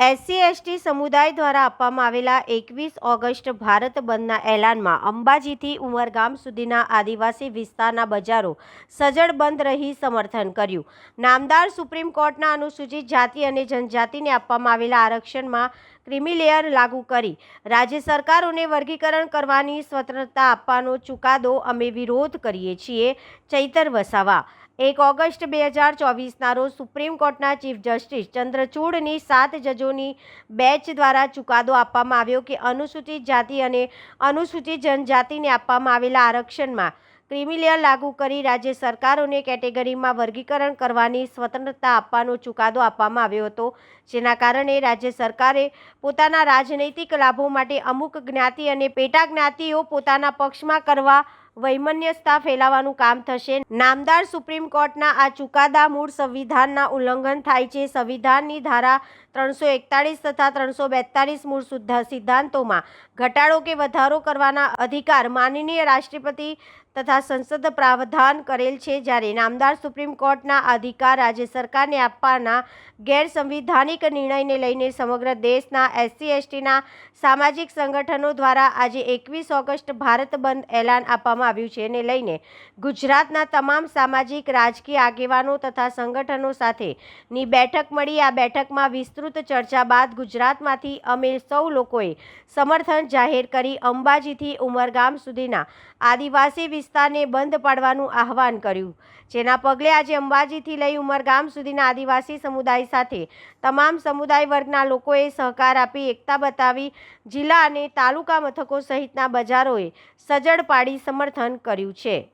SC ST સમુદાય દ્વારા આપવામાં આવેલા એકવીસ ઓગસ્ટ ભારત બંધના એલાનમાં અંબાજીથી ઉમરગામ સુધીના આદિવાસી વિસ્તારના બજારો સજળ બંધ રહી સમર્થન કર્યું. નામદાર સુપ્રીમ કોર્ટના અનુસૂચિત જાતિ અને જનજાતિને આપવામાં આવેલા આરક્ષણમાં ક્રિમિલેયર લાગુ કરી રાજ્ય સરકારોને વર્ગીકરણ કરવાની સ્વતંત્રતા આપવાનો ચુકાદો અમે વિરોધ કરીએ છીએ, ચૈતર વસાવા એક ઓગસ્ટ બે હજાર ચોવીસના રોજ સુપ્રીમ કોર્ટના ચીફ જસ્ટિસ ચંદ્રચૂડની સાત જજોની બેચ દ્વારા ચુકાદો આપવામાં આવ્યો કે અનુસૂચિત જાતિ અને અનુસૂચિત જનજાતિને આપવામાં આવેલા આરક્ષણમાં ક્રિમિલિયર લાગુ કરી રાજ્ય સરકારોને કેટેગરીમાં વર્ગીકરણ કરવાની સ્વતંત્રતા આપવાનો ચુકાદો આપવામાં આવ્યો હતો. જેના કારણે રાજ્ય સરકારે પોતાના રાજનૈતિક લાભો માટે અમુક જ્ઞાતિ અને પેટા જ્ઞાતિઓ પોતાના પક્ષમાં કરવા વૈમનસ્યતા ફેલાવવાનું કામ થશે. નામદાર સુપ્રીમ કોર્ટના આ ચુકાદા મૂળ સંવિધાનના ઉલ્લંઘન થાય છે. સંવિધાનની ધારા ત્રણસો એકતાળીસ તથા ત્રણસો બેતાળીસ મૂળ સિદ્ધાંતોમાં ઘટાડો કે વધારો કરવાના અધિકાર માનનીય રાષ્ટ્રપતિ તથા સંસદ પ્રાવધાન કરેલ છે. જ્યારે નામદાર સુપ્રીમ કોર્ટના અધિકાર રાજ્ય સરકારને આપવાના ગેરસંવિધાનિક નિર્ણયને લઈને સમગ્ર દેશના એસસી, એસટીના સામાજિક સંગઠનો દ્વારા આજે એકવીસ ઓગસ્ટ ભારત બંધ એલાન આપવામાં આવ્યું છે એને લઈને ગુજરાતના તમામ સામાજિક, રાજકીય આગેવાનો તથા સંગઠનો સાથેની બેઠક મળી. આ બેઠકમાં વિસ્તૃત ચર્ચા બાદ ગુજરાતમાંથી અમે સૌ લોકોએ સમર્થન જાહેર કરી અંબાજીથી ઉમરગામ સુધીના આદિવાસી વિસ્તારને બંધ પાડવાનું આહવાન કર્યું. જેના પગલે આજે અંબાજીથી લઈ ઉમરગામ સુધીના આદિવાસી સમુદાય સાથે તમામ સમુદાય વર્ગના લોકોએ સહકાર આપી, એકતા બતાવી, જિલ્લા અને તાલુકા મથકો સહિતના બજારોએ સજડ પાડી સમર્થન કર્યું છે.